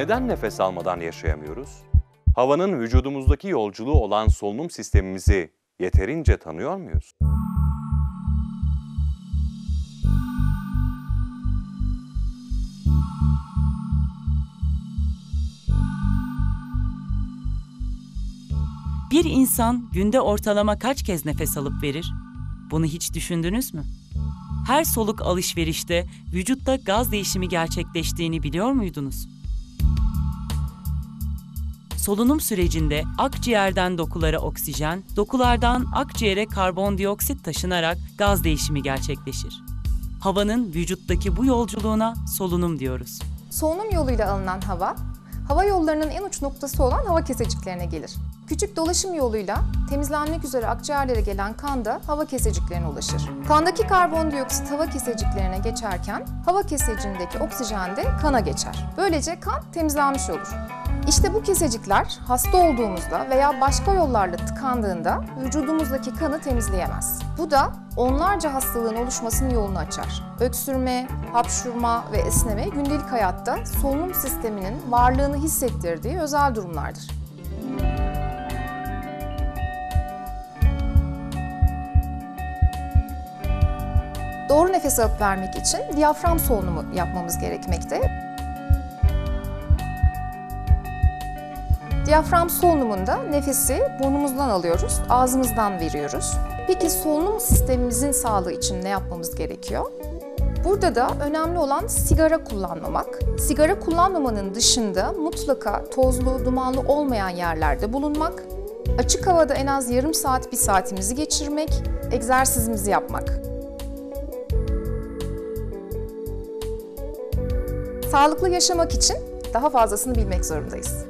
Neden nefes almadan yaşayamıyoruz? Havanın vücudumuzdaki yolculuğu olan solunum sistemimizi yeterince tanıyor muyuz? Bir insan günde ortalama kaç kez nefes alıp verir? Bunu hiç düşündünüz mü? Her soluk alışverişte vücutta gaz değişimi gerçekleştiğini biliyor muydunuz? Solunum sürecinde akciğerden dokulara oksijen, dokulardan akciğere karbondioksit taşınarak gaz değişimi gerçekleşir. Havanın vücuttaki bu yolculuğuna solunum diyoruz. Solunum yoluyla alınan hava, hava yollarının en uç noktası olan hava keseciklerine gelir. Küçük dolaşım yoluyla temizlenmek üzere akciğerlere gelen kan da hava keseciklerine ulaşır. Kandaki karbondioksit hava keseciklerine geçerken hava kesecindeki oksijen de kana geçer. Böylece kan temizlenmiş olur. İşte bu kesecikler hasta olduğumuzda veya başka yollarla tıkandığında vücudumuzdaki kanı temizleyemez. Bu da onlarca hastalığın oluşmasının yolunu açar. Öksürme, hapşurma ve esneme gündelik hayatta solunum sisteminin varlığını hissettirdiği özel durumlardır. Doğru nefes alıp vermek için diyafram solunumu yapmamız gerekmekte. Diyafram solunumunda nefesi burnumuzdan alıyoruz, ağzımızdan veriyoruz. Peki solunum sistemimizin sağlığı için ne yapmamız gerekiyor? Burada da önemli olan sigara kullanmamak. Sigara kullanmamanın dışında mutlaka tozlu, dumanlı olmayan yerlerde bulunmak, açık havada en az yarım saat, bir saatimizi geçirmek, egzersizimizi yapmak. Sağlıklı yaşamak için daha fazlasını bilmek zorundayız.